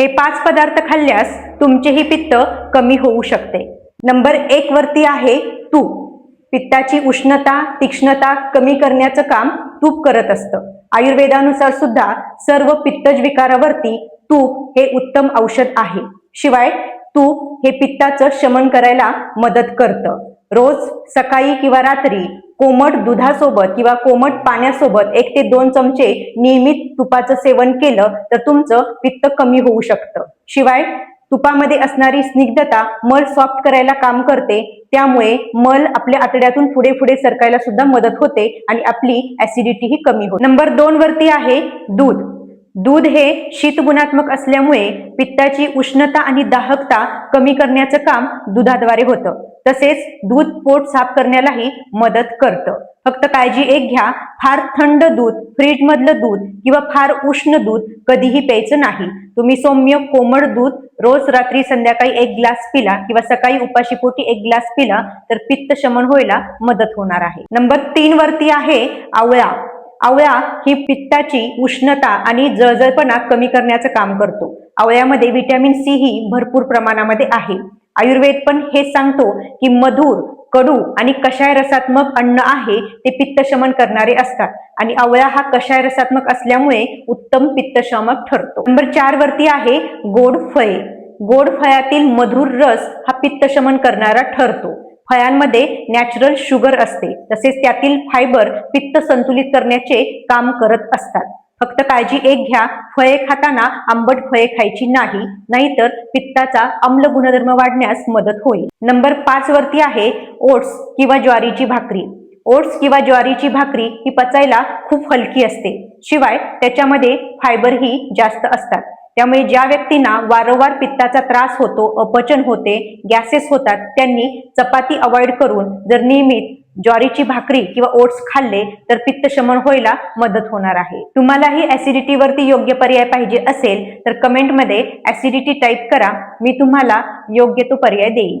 हे पाच पदार्थ खाल्ल्यास तुमचेही पित्त कमी होऊ शकते. नंबर एक वरती आहे तूप. पित्ताची उष्णता तीक्ष्णता कमी करण्याचं काम तूप करत असतं. आयुर्वेदानुसार सुद्धा सर्व पित्तज विकारावरती तूप हे उत्तम औषध आहे. शिवाय तूप हे पित्ताचं शमन करायला मदत करतं. रोज सकाळी किंवा रात्री कोमट दुधासोबत किंवा कोमट पाण्यासोबत एक ते दोन चमचे नियमित तुपाचं सेवन केलं तर तुमचं पित्त कमी होऊ शकतं. शिवाय तुपामध्ये असणारी स्निग्धता मल सॉफ्ट करायला काम करते. त्यामुळे मल आपल्या आतड्यातून पुढे पुढे सरकायला सुद्धा मदत होते आणि आपली ऍसिडिटी ही कमी होते. नंबर दोन वरती आहे दूध. दूध हे शीतगुणात्मक असल्यामुळे पित्ताची उष्णता आणि दाहकता कमी करण्याचं काम दुधाद्वारे होतं. तसेच दूध पोट साफ करण्यालाही मदत करतं. फक्त काळजी एक घ्या फार थंड दूध फ्रीज मधलं दूध किंवा फार उष्ण दूध कधीही प्यायचं नाही. तुम्ही सौम्य कोमट दूध रोज रात्री संध्याकाळी एक ग्लास पिला किंवा सकाळी उपाशीपोटी एक ग्लास पिला तर पित्त शमन व्हायला मदत होणार आहे. नंबर तीन वरती आहे आवळा. आवळा ही पित्ताची उष्णता आणि जळजळपणा कमी करण्याचं काम करतो. आवळ्यामध्ये व्हिटॅमिन सी ही भरपूर प्रमाणामध्ये आहे. आयुर्वेद पण हे सांगतो की मधुर कडू आणि कषाय रसात्मक अन्न आहे ते पित्तशमन करणारे असतात. आणि आवळा हा कषाय रसात्मक असल्यामुळे उत्तम पित्तशमक ठरतो. नंबर चार वरती आहे गोड फळे. गोड फळातील मधुर रस हा पित्तशमन करणारा ठरतो. फळांमध्ये नॅचरल शुगर असते. तसेच त्यातील फायबर पित्त संतुलित करण्याचे काम करत असतात. फक्त काळजी एक घ्या फळे खाताना आंबट फळे खायची नाही नाहीतर पित्ताचा आम्ल गुणधर्म वाढण्यास मदत होईल. नंबर पाच वरती आहे ओट्स किंवा ज्वारीची भाकरी. ओट्स किंवा ज्वारीची भाकरी ही पचायला खूप हलकी असते. शिवाय त्याच्यामध्ये फायबरही जास्त असतात. त्यामुळे ज्या व्यक्तींना वारंवार पित्ताचा त्रास होतो अपचन होते गॅसेस होतात त्यांनी चपाती अवॉइड करून जर नियमित ज्वारीची भाकरी किंवा ओट्स खाल्ले तर पित्त शमन व्हायला मदत होणार आहे. तुम्हालाही ऍसिडिटी वरती योग्य पर्याय पाहिजे असेल तर कमेंटमध्ये ऍसिडिटी टाईप करा. मी तुम्हाला योग्य तो पर्याय देईन.